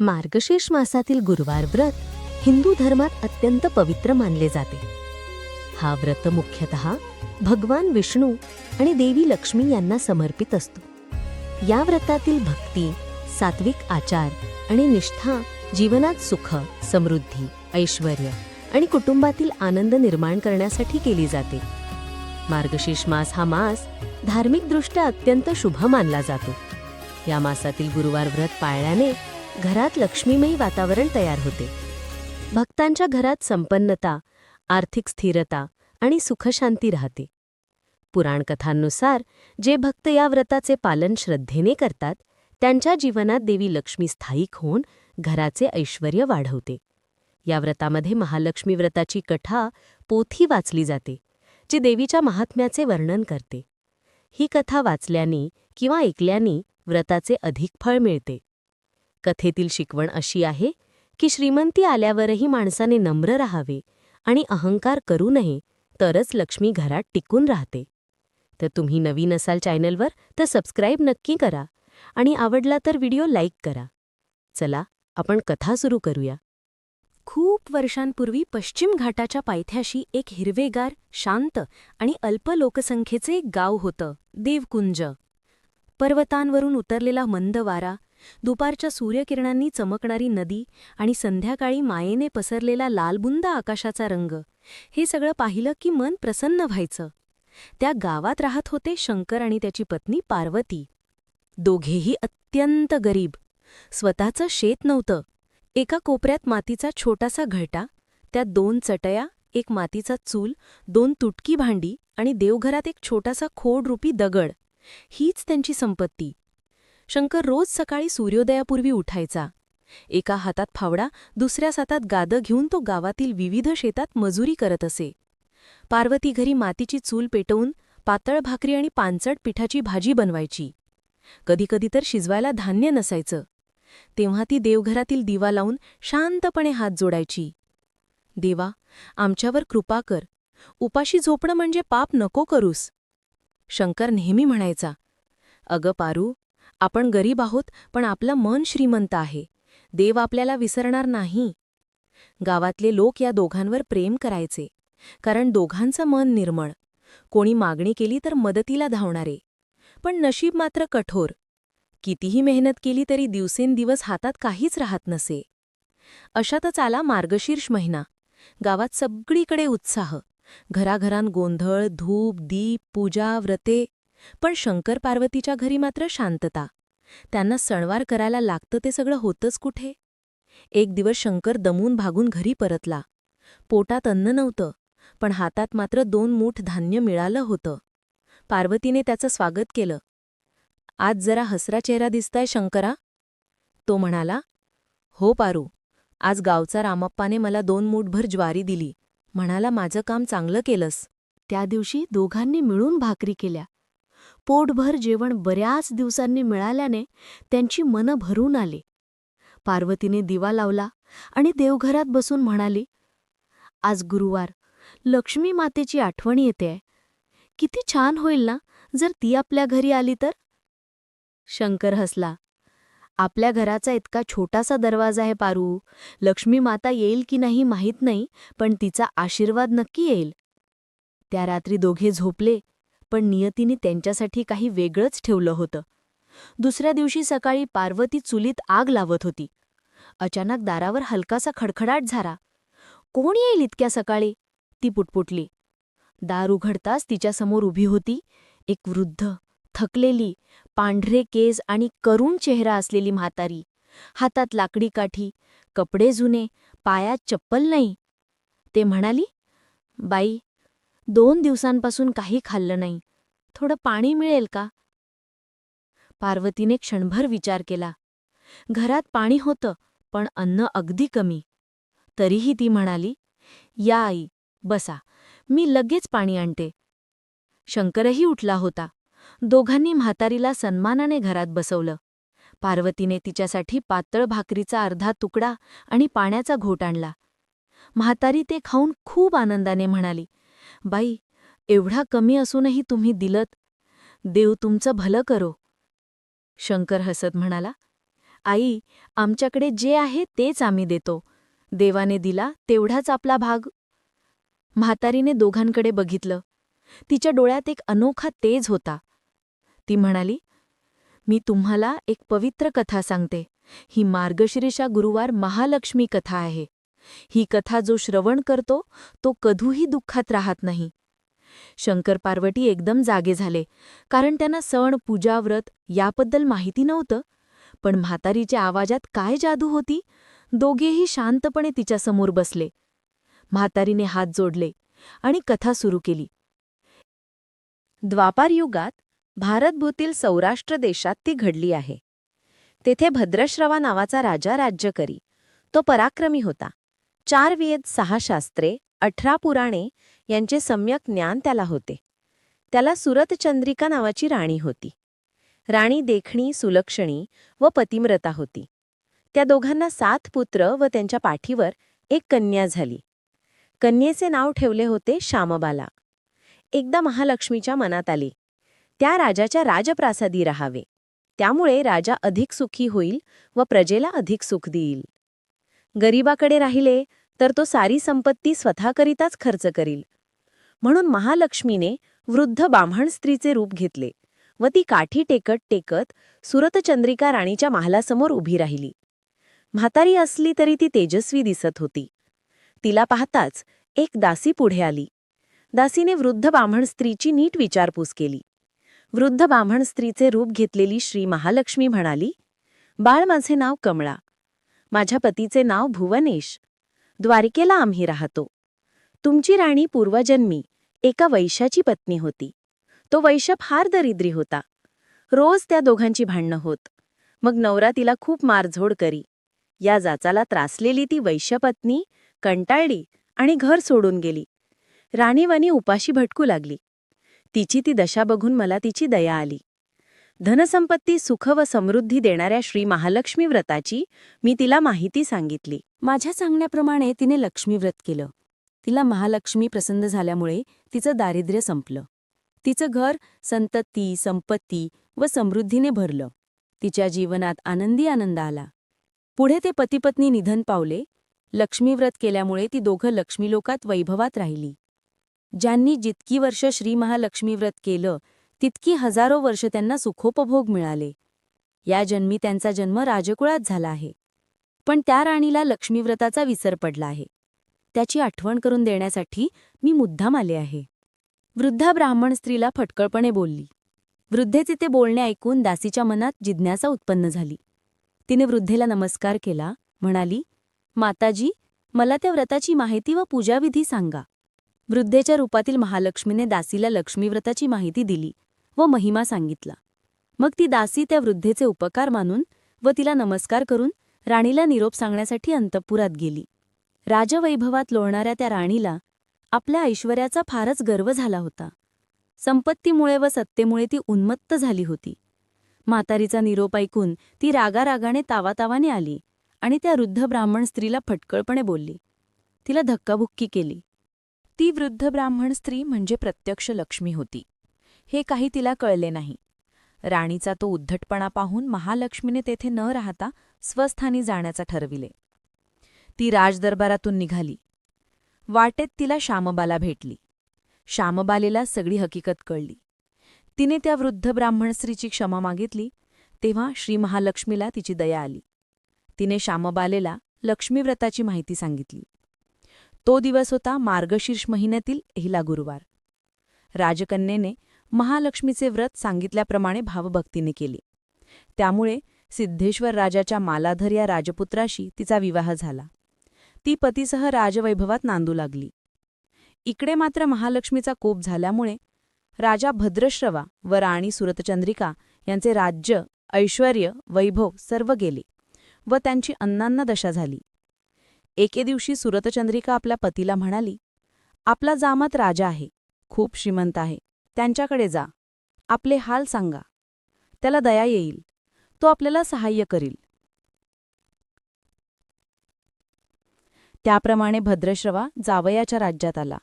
मार्गशीर्ष मासातील गुरुवार व्रत हिंदू धर्मात अत्यंत पवित्र मानले जाते. हा व्रत मुख्यतः भगवान विष्णू आणि देवी लक्ष्मी यांना समर्पित असतो. या व्रतातील भक्ती सात्विक आचार आणि निष्ठा जीवनात सुख समृद्धी ऐश्वर आणि कुटुंबातील आनंद निर्माण करण्यासाठी केली जाते. मार्गशीर्ष मास हा मास धार्मिकदृष्ट्या अत्यंत शुभ मानला जातो. या मासातील गुरुवार व्रत पाळल्याने घरात लक्ष्मीमयी वातावरण तयार होते. भक्तांच्या घरात संपन्नता आर्थिक स्थिरता आणि सुखशांती राहते. पुराणकथांनुसार जे भक्त या व्रताचे पालन श्रद्धेने करतात त्यांच्या जीवनात देवी लक्ष्मी स्थायिक होऊन घराचे ऐश्वर वाढवते. या व्रतामध्ये महालक्ष्मी व्रताची कथा पोथी वाचली जाते जी देवीच्या महात्म्याचे वर्णन करते. ही कथा वाचल्याने किंवा ऐकल्याने व्रताचे अधिक फळ मिळते. कथेतील शिकवण अशी आहे की श्रीमंती आल्यावरही माणसाने नम्र राहावे आणि अहंकार करू नये तरच लक्ष्मी घरात टिकून राहते. तर तुम्ही नवीन असाल चॅनलवर तर सबस्क्राईब नक्की करा आणि आवडला तर व्हिडिओ लाईक करा. चला आपण कथा सुरू करूया. खूप वर्षांपूर्वी पश्चिम घाटाच्या पायथ्याशी एक हिरवेगार शांत आणि अल्प लोकसंख्येचे एक गाव होतं देवकुंज. पर्वतांवरून उतरलेला मंद वारा दुपारच्या सूर्यकिरणांनी चमकणारी नदी आणि संध्याकाळी मायेने पसरलेला लालबुंद आकाशाचा रंग हे सगळं पाहिलं की मन प्रसन्न व्हायचं. त्या गावात राहत होते शंकर आणि त्याची पत्नी पार्वती. दोघेही अत्यंत गरीब. स्वतःचं शेत नव्हतं. एका कोपऱ्यात मातीचा छोटासा घरटा त्यात दोन चटया एक मातीचा चूल दोन तुटकी भांडी आणि देवघरात एक छोटासा खोडरूपी दगड. हीच त्यांची संपत्ती. शंकर रोज सकाळी सूर्योदयापूर्वी उठायचा. एका हातात फावडा दुसऱ्या हातात गादं घेऊन तो गावातील विविध शेतात मजुरी करत असे. पार्वती घरी मातीची चूल पेटवून पातळ भाकरी आणि पानचट पिठाची भाजी बनवायची. कधीकधी तर शिजवायला धान्य नसायचं. तेव्हा ती देवघरातील दिवा लावून शांतपणे हात जोडायची. देवा आमच्यावर कृपा कर. उपाशी झोपणं म्हणजे पाप नको करूस. शंकर नेहमी म्हणायचा. अगं पारू आपण गरीब आहोत पण आपलं मन श्रीमंत आहे. देव आपल्याला विसरणार नाही. गावातले लोक या दोघांवर प्रेम करायचे. कारण दोघांचं मन निर्मळ. कोणी मागणी केली तर मदतीला धावणारे. पण नशीब मात्र कठोर. कितीही मेहनत केली तरी दिवसेंदिवस हातात काहीच राहत नसे. अशातच आला मार्गशीर्ष महिना. गावात सगळीकडे उत्साह. घराघरांत गोंधळ धूप दीप पूजा व्रते पण शंकर पार्वतीच्या घरी मात्र शांतता. त्यांना सणवार करायला लागतं ते सगळं होतंच कुठे? एक दिवस शंकर दमून भागून घरी परतला. पोटात अन्न नव्हतं पण हातात मात्र दोन मूठ धान्य मिळालं होतं. पार्वतीने त्याचं स्वागत केलं. आज जरा हसरा चेहरा दिसताय शंकरा. तो म्हणाला हो पारू आज गावचा रामप्पाने मला दोन मूठभर ज्वारी दिली. म्हणाला माझं काम चांगलं केलंस. त्या दिवशी दोघांनी मिळून भाकरी केल्या. पोटभर जेवण बऱ्याच दिवसांनी मिळाल्याने त्यांची मनं भरून आली. पार्वतीने दिवा लावला आणि देवघरात बसून म्हणाली आज गुरुवार. लक्ष्मी मातेची आठवण येते किती छान होईल ना जर ती आपल्या घरी आली तर? शंकर हसला. आपल्या घराचा इतका छोटासा दरवाजा आहे पारू. लक्ष्मी माता येईल की नाही माहीत नाही पण तिचा आशीर्वाद नक्की येईल. त्या रात्री दोघे झोपले. पण नियतीने त्यांच्यासाठी काही वेगळंच ठेवलं होतं. दुसऱ्या दिवशी सकाळी पार्वती चुलीत आग लावत होती. अचानक दारावर हलकासा खडखडाट झाला. कोण येईल इतक्या सकाळी? ती पुटपुटली. दार उघडताच तिच्यासमोर उभी होती. एक वृद्ध थकलेली पांढरे केस आणि करुण चेहरा असलेली म्हातारी. हातात लाकडी काठी कपडे जुने पायात चप्पल नाही. ते म्हणाली बाई दोन दिवसांपासून काही खाल्लं नाही. थोडं पाणी मिळेल का? पार्वतीने क्षणभर विचार केला. घरात पाणी होतं पण अन्न अगदी कमी. तरीही ती म्हणाली या आई बसा मी लगेच पाणी आणते. शंकरही उठला होता. दोघांनी म्हातारीला सन्मानाने घरात बसवलं. पार्वतीने तिच्यासाठी पातळ भाकरीचा अर्धा तुकडा आणि पाण्याचा घोट आणला. म्हातारी ते खाऊन खूप आनंदाने म्हणाली बाई एवढा कमी असूनही तुम्ही दिलत. देव तुमचं भलं करो. शंकर हसत म्हणाला. आई आमच्याकडे जे आहे तेच आम्ही देतो. देवाने दिला तेवढाच आपला भाग. म्हातारीने दोघांकडे बघितलं. तिच्या डोळ्यात एक अनोखा तेज होता. ती म्हणाली मी तुम्हाला एक पवित्र कथा सांगते. ही मार्गशीर्षा गुरुवार महालक्ष्मी कथा आहे. ही कथा जो श्रवण करतो तो कधूही दुःखात राहत नाही. शंकर पार्वती एकदम जागे झाले कारण त्यांना सण पूजा व्रत याबद्दल माहिती नव्हतं. पण म्हातारीच्या आवाजात काय जादू होती? दोघेही शांतपणे तिच्यासमोर बसले. म्हातारीने हात जोडले आणि कथा सुरू केली. द्वापार युगात भारतभूतील सौराष्ट्र देशात ती घडली आहे. तेथे भद्रश्रवा नावाचा राजा राज्य करी. तो पराक्रमी होता. चार वियेत सहा शास्त्रे अठरा पुराणे यांचे सम्यक ज्ञान त्याला होते. त्याला सुरतचंद्रिका नावाची राणी होती. राणी देखणी सुलक्षणी व पतिम्रता होती. त्या दोघांना सात पुत्र व त्यांच्या पाठीवर एक कन्या झाली. कन्येचे नाव ठेवले होते श्यामबाला. एकदा महालक्ष्मीच्या मनात आली. त्या राजाच्या राजप्रासादी राहावे. त्यामुळे राजा अधिक सुखी होईल व प्रजेला अधिक सुख देईल. गरीबाकडे राहिले तर तो सारी संपत्ती स्वतःकरिताच खर्च करील. म्हणून महालक्ष्मीने वृद्ध ब्राह्मण स्त्रीचे रूप घेतले व ती काठी टेकत टेकत सुरतचंद्रिका राणीच्या महालासमोर उभी राहिली. म्हातारी असली तरी ती तेजस्वी दिसत होती. तिला पाहताच एक दासी पुढे आली. दासीने वृद्ध ब्राह्मण स्त्रीची नीट विचारपूस केली. वृद्ध ब्राह्मण स्त्रीचे रूप घेतलेली श्री महालक्ष्मी म्हणाली बाळ माझे नाव कमळा. माझ्या पतीचे नाव भुवनेश. द्वारिकेला आम्ही राहतो. तुमची राणी पूर्वजन्मी एका वैशाची पत्नी होती. तो वैश्य फार दरिद्री होता. रोज त्या दोघांची भांडणं होत. मग नवरा तिला खूप मारझोड करी. या जाचाला त्रासलेली ती वैश्यपत्नी कंटाळली आणि घर सोडून गेली. राणीवानी उपाशी भटकू लागली. तिची ती दशा बघून मला तिची दया आली. धनसंपत्ती सुख व समृद्धी देणाऱ्या श्री महालक्ष्मी व्रताची मी तिला माहिती सांगितली. माझ्या सांगण्याप्रमाणे तिने लक्ष्मी व्रत केलं. तिला महालक्ष्मी प्रसन्न झाल्यामुळे तिचं दारिद्र्य संपलं. तिचं घर संतती संपत्ती व समृद्धीने भरलं. तिच्या जीवनात आनंदी आनंद आला. पुढे ते पतिपत्नी निधन पावले. लक्ष्मीव्रत केल्यामुळे ती दोघं लक्ष्मीलोकात वैभवात राहिली. ज्यांनी जितकी वर्ष श्री केलं तितकी हजारो वर्ष त्यांना सुखोपभोग मिळाले. या जन्मी त्यांचा जन्म राजकुळात झाला आहे. पण त्या राणीला लक्ष्मीव्रताचा विसर पडला आहे. त्याची आठवण करून देण्यासाठी मी मुद्दाम आले आहे. वृद्धा ब्राह्मण स्त्रीला फटकळपणे बोलली. वृद्धेचे ते बोलणे ऐकून दासीच्या मनात जिज्ञासा उत्पन्न झाली. तिने वृद्धेला नमस्कार केला म्हणाली माताजी मला त्या व्रताची माहिती व पूजाविधी सांगा. वृद्धेच्या रूपातील महालक्ष्मीने दासीला लक्ष्मीव्रताची माहिती दिली व महिमा सांगितला. मग ती दासी त्या वृद्धेचे उपकार मानून व तिला नमस्कार करून राणीला निरोप सांगण्यासाठी अंतपुरात गेली. राजवैभवात लोळणाऱ्या त्या राणीला आपल्या ऐश्वर्याचा फारच गर्व झाला होता. संपत्तीमुळे व सत्तेमुळे ती उन्मत्त झाली होती. म्हातारीचा निरोप ऐकून ती रागारागाने तावातावाने आली आणि त्या वृद्ध ब्राह्मण स्त्रीला फटकळपणे बोलली. तिला धक्काबुक्की केली. ती वृद्ध ब्राह्मण स्त्री म्हणजे प्रत्यक्ष लक्ष्मी होती. हे काही तिला कळले नाही. राणीचा तो उद्धटपणा पाहून महालक्ष्मीने तेथे न राहता स्वस्थानी जाण्याचा ठरविले. ती राजदरबारातून निघाली. वाटेत तिला श्यामबाला भेटली. श्यामबालेला सगळी हकीकत कळली. तिने त्या वृद्ध ब्राह्मण स्त्रीची क्षमा मागितली तेव्हा श्री महालक्ष्मीला तिची दया आली. तिने श्यामबालेला लक्ष्मीव्रताची माहिती सांगितली. तो दिवस होता मार्गशीर्ष महिन्यातील हिला गुरुवार. राजकन्येने महालक्ष्मीचे व्रत सांगितल्याप्रमाणे भावभक्तीने केले. त्यामुळे सिद्धेश्वर राजाच्या मालाधर या राजपुत्राशी तिचा विवाह झाला. ती पतीसह राजवैभवात नांदू लागली. इकडे मात्र महालक्ष्मीचा कोप झाल्यामुळे राजा भद्रश्रवा व राणी सुरतचंद्रिका यांचे राज्य ऐश्वर वैभव सर्व गेले व त्यांची अन्नान्न दशा झाली. एके दिवशी सुरतचंद्रिका आपल्या पतीला म्हणाली आपला जामत राजा आहे खूप श्रीमंत आहे त्यांच्याकडे जा आपले हाल सांगा त्याला दया येईल तो आपल्याला सहाय्य करील. त्याप्रमाणे भद्रश्रवा जावयाच्या राज्यात आला.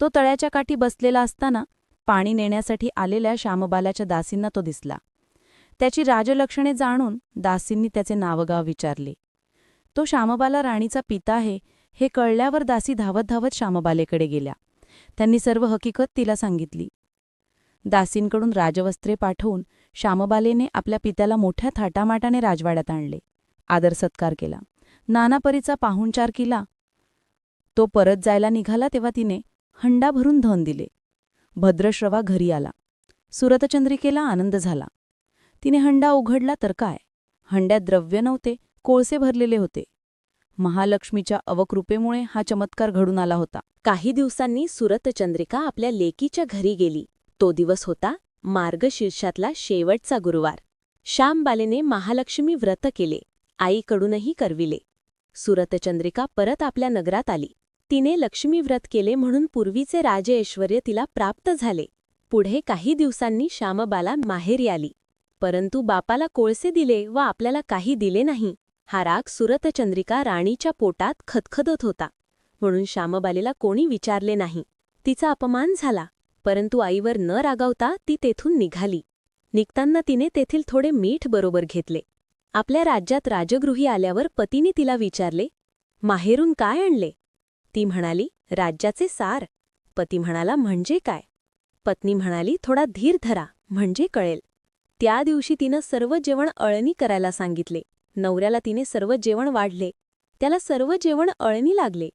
तो तळ्याच्या काठी बसलेला असताना पाणी नेण्यासाठी आलेल्या श्यामबालाच्या दासींना तो दिसला. त्याची राजलक्षणे जाणून दासींनी त्याचे नावगाव विचारले. तो श्यामबाला राणीचा पिता आहे हे कळल्यावर दासी धावत धावत श्यामबालेकडे गेल्या. त्यांनी सर्व हकीकत तिला सांगितली. दासींकडून राजवस्त्रे पाठवून श्यामबालेने आपल्या पित्याला मोठ्या थाटामाटाने राजवाड्यात आणले. आदर सत्कार केला. नानापरीचा पाहुणचार केला. तो परत जायला निघाला तेव्हा तिने हंडा भरून धन दिले. भद्रश्रवा घरी आला. सुरतचंद्रिकेला आनंद झाला. तिने हंडा उघडला तर काय? हंड्यात द्रव्य नव्हते कोळसे भरलेले होते. महालक्ष्मीच्या अवकृपेमुळे हा चमत्कार घडून आला होता. काही दिवसांनी सुरतचंद्रिका आपल्या लेकीच्या घरी गेली. तो दिवस होता मार्गशीर्षातला शेवटचा गुरुवार. श्यामबालेने महालक्ष्मी व्रत केले. आईकडूनही करविले. सुरतचंद्रिका परत आपल्या नगरात आली. तिने लक्ष्मी व्रत केले म्हणून पूर्वीचे राजे ऐश्वर्य तिला प्राप्त झाले. पुढे काही दिवसांनी श्यामबाला माहेरी आली. परंतु बापाला कोळसे दिले व आपल्याला काही दिले नाही. हा राग सुरतचंद्रिका राणीच्या पोटात खतखदत होता. म्हणून श्यामबालेला कोणी विचारले नाही. तिचा अपमान झाला. परंतु आईवर न रागावता ती तेथून निघाली. निघताना तिने तेथील थोडे मीठ बरोबर घेतले. आपल्या राज्यात राजगृही आल्यावर पतीने तिला विचारले माहेरून काय आणले? ती म्हणाली राज्याचे सार. पती म्हणाला म्हणजे काय? पत्नी म्हणाली थोडा धीर धरा म्हणजे कळेल. त्या दिवशी तिनं सर्व जेवण अळणी करायला सांगितले. नवऱ्याला तिने सर्व जेवण वाढले. त्याला सर्व जेवण अळणी लागले.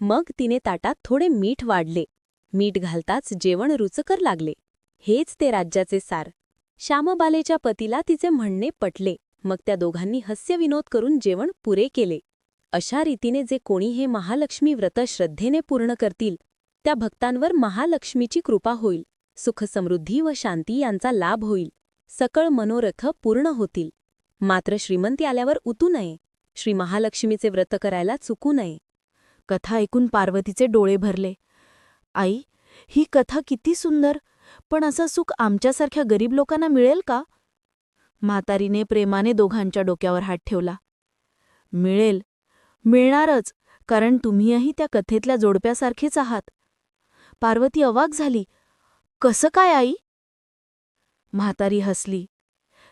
मग तिने ताटात थोडे मीठ वाढले. मीठ घालताच जेवण रुचकर लागले. हेच ते राज्याचे सार. श्यामबालेच्या पतीला तिचे म्हणणे पटले. मग त्या दोघांनी हास्यविनोद करून जेवण पुरे केले. अशा रीतीने जे कोणी हे महालक्ष्मी व्रत श्रद्धेने पूर्ण करतील त्या भक्तांवर महालक्ष्मीची कृपा होईल सुखसमृद्धी व शांती यांचा लाभ होईल सकळ मनोरथ पूर्ण होतील. मात्र श्रीमंती आल्यावर उतू नये श्री महालक्ष्मीचे व्रत करायला चुकू नये. कथा ऐकून पार्वतीचे डोळे भरले. आई ही कथा किती सुंदर पण असं सुख आमच्यासारख्या गरीब लोकांना मिळेल का? म्हातारीने प्रेमाने दोघांच्या डोक्यावर हात ठेवला. मिळेल. मिळणारच कारण तुम्हीही त्या कथेतल्या जोडप्यासारखेच आहात. पार्वती अवाक झाली. कसं काय आई? म्हातारी हसली.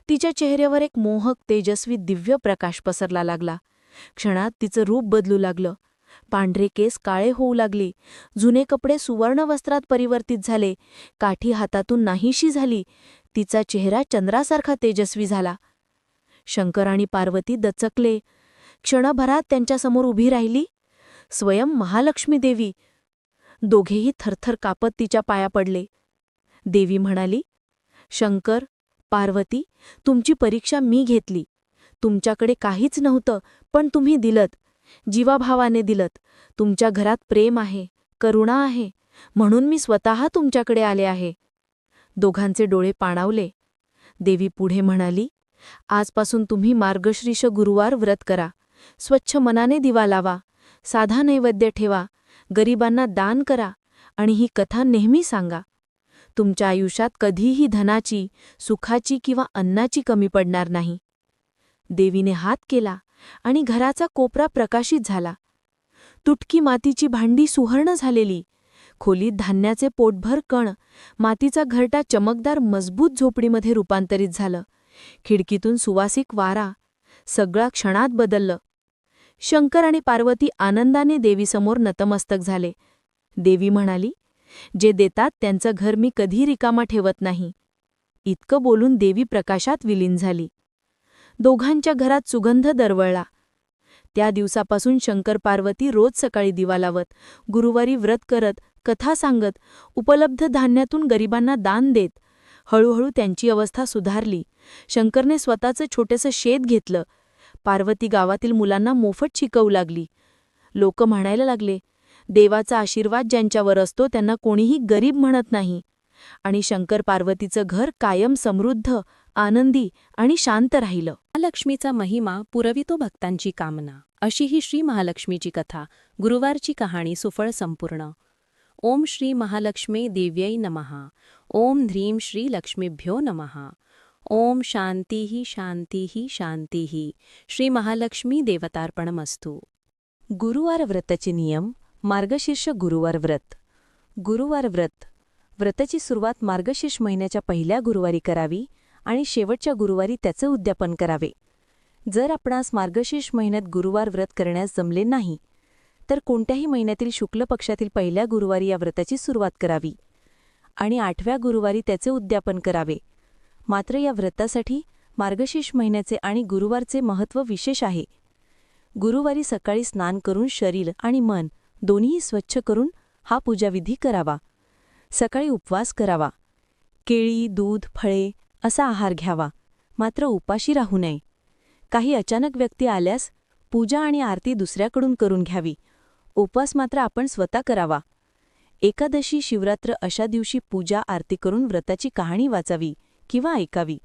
तिच्या चेहऱ्यावर एक मोहक तेजस्वी दिव्य प्रकाश पसरला लागला. क्षणात तिचं रूप बदलू लागलं. पांढरे केस काळे होऊ लागले. जुने कपडे सुवर्ण वस्त्रात परिवर्तित झाले. काठी हातातून नाहीशी झाली. तिचा चेहरा चंद्रासारखा तेजस्वी झाला. शंकर आणि पार्वती दचकले. क्षणभरात त्यांच्यासमोर उभी राहिली. स्वयं महालक्ष्मी देवी. दोघेही थरथर कापत तिच्या पाया पडले. देवी म्हणाली शंकर पार्वती तुमची परीक्षा मी घेतली. तुमच्याकडे काहीच नव्हतं पण तुम्ही दिलत. जीवाभावाने दिलत. तुमच्या घरात प्रेम आहे करुणा आहे. म्हणून मी स्वतः तुमच्याकडे आले आहे. दोघांचे डोळे पाणावले. देवी पुढे म्हणाली आजपासून तुम्ही मार्गश्रीष गुरुवार व्रत करा. स्वच्छ मनाने दिवा लावा. साधा नैवेद्य ठेवा. गरिबांना दान करा आणि ही कथा नेहमी सांगा. तुमच्या आयुष्यात कधीही धनाची सुखाची किंवा अन्नाची कमी पडणार नाही. देवीने हात केला आणि घराचा कोपरा प्रकाशित झाला. तुटकी मातीची भांडी सुहर्ण झालेली. खोलीत धान्याचे पोटभर कण मातीचा घरटा चमकदार मजबूत झोपडीमध्ये रूपांतरित झालं. खिडकीतून सुवासिक वारा सगळा क्षणात बदललं. शंकर आणि पार्वती आनंदाने देवीसमोर नतमस्तक झाले. देवी म्हणाली जे देतात त्यांचं घर मी कधी रिकामा ठेवत नाही. इतकं बोलून देवी प्रकाशात विलीन झाली. दोघांच्या घरात सुगंध दरवळला. त्या दिवसापासून शंकर पार्वती रोज सकाळी दिवा लावत गुरुवारी व्रत करत कथा सांगत उपलब्ध धान्यातून गरिबांना दान देत. हळूहळू त्यांची अवस्था सुधारली. शंकरने स्वतःचं छोटेसं शेत घेतलं. पार्वती गावातील मुलांना मोफत शिकवू लागली. लोक म्हणायला लागले देवाचा आशीर्वाद ज्यांच्यावर असतो त्यांना कोणीही गरीब म्हणत नाही आणि शंकर पार्वतीचं घर कायम समृद्ध आनंदी आणि शांत राहिलं. महालक्ष्मीचा महिमा पुरवितो भक्तांची कामना. अशी ही श्री महालक्ष्मीची कथा गुरुवारची कहाणी सुफळ संपूर्ण. ओम श्री महालक्ष्मी दिव्यै नमहा ओम ध्रीं श्री लक्ष्मीभ्यो नमहा ओम शांतीही शांतीही शांतीही श्री महालक्ष्मी देवतार्पणमस्तु. गुरुवार व्रताचे नियम मार्गशीर्ष गुरुवार व्रत. गुरुवार व्रत. व्रताची सुरुवात मार्गशीर्ष महिन्याच्या पहिल्या गुरुवारी करावी आणि शेवटच्या गुरुवारी त्याचे उद्यापन करावे. जर आपणास मार्गशीर्ष महिन्यात गुरुवार व्रत करण्यास जमले नाही तर कोणत्याही महिन्यातील शुक्ल पक्षातील पहिल्या गुरुवारी या व्रताची सुरुवात करावी आणि आठव्या गुरुवारी त्याचे उद्यापन करावे. मात्र या व्रतासाठी मार्गशीर्ष महिन्याचे आणि गुरुवारचे महत्त्व विशेष आहे. गुरुवारी सकाळी स्नान करून शरीर आणि मन दोन्ही स्वच्छ करून हा पूजाविधी करावा. सकाळी उपवास करावा. केळी दूध फळे असा आहार घ्यावा. मात्र उपाशी राहू नये. काही अचानक व्यक्ती आल्यास पूजा आणि आरती दुसऱ्याकडून करून घ्यावी. उपवास मात्र आपण स्वतः करावा. एकादशी शिवरात्र अशा दिवशी पूजा आरती करून व्रताची कहाणी वाचावी किंवा ऐकावी.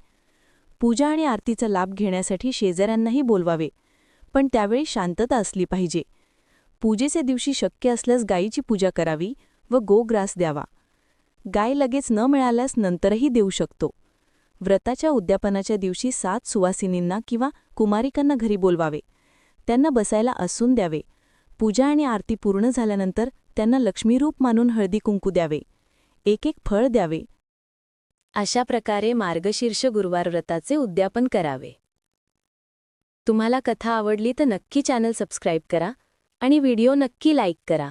पूजा आणि आरतीचा लाभ घेण्यासाठी शेजाऱ्यांनाही बोलवावे. पण त्यावेळी शांतता असली पाहिजे. पूजेचे दिवशी शक्य असल्यास गायीची पूजा करावी व गोग्रास द्यावा. गाय लगेच न मिळाल्यास नंतरही देऊ शकतो. व्रताच्या उद्यापनाच्या दिवशी सात सुवासिनींना किंवा कुमारिकांना घरी बोलवावे. त्यांना बसायला असून द्यावे. पूजा आणि आरती पूर्ण झाल्यानंतर त्यांना लक्ष्मीरूप मानून हळदी कुंकू द्यावे. एक एक फळ द्यावे. अशा प्रकारे मार्गशीर्ष गुरुवार व्रताचे उद्यापन करावे. तुम्हाला कथा आवडली तर नक्की चॅनल सबस्क्राईब करा आणि व्हिडिओ नक्की लाईक करा.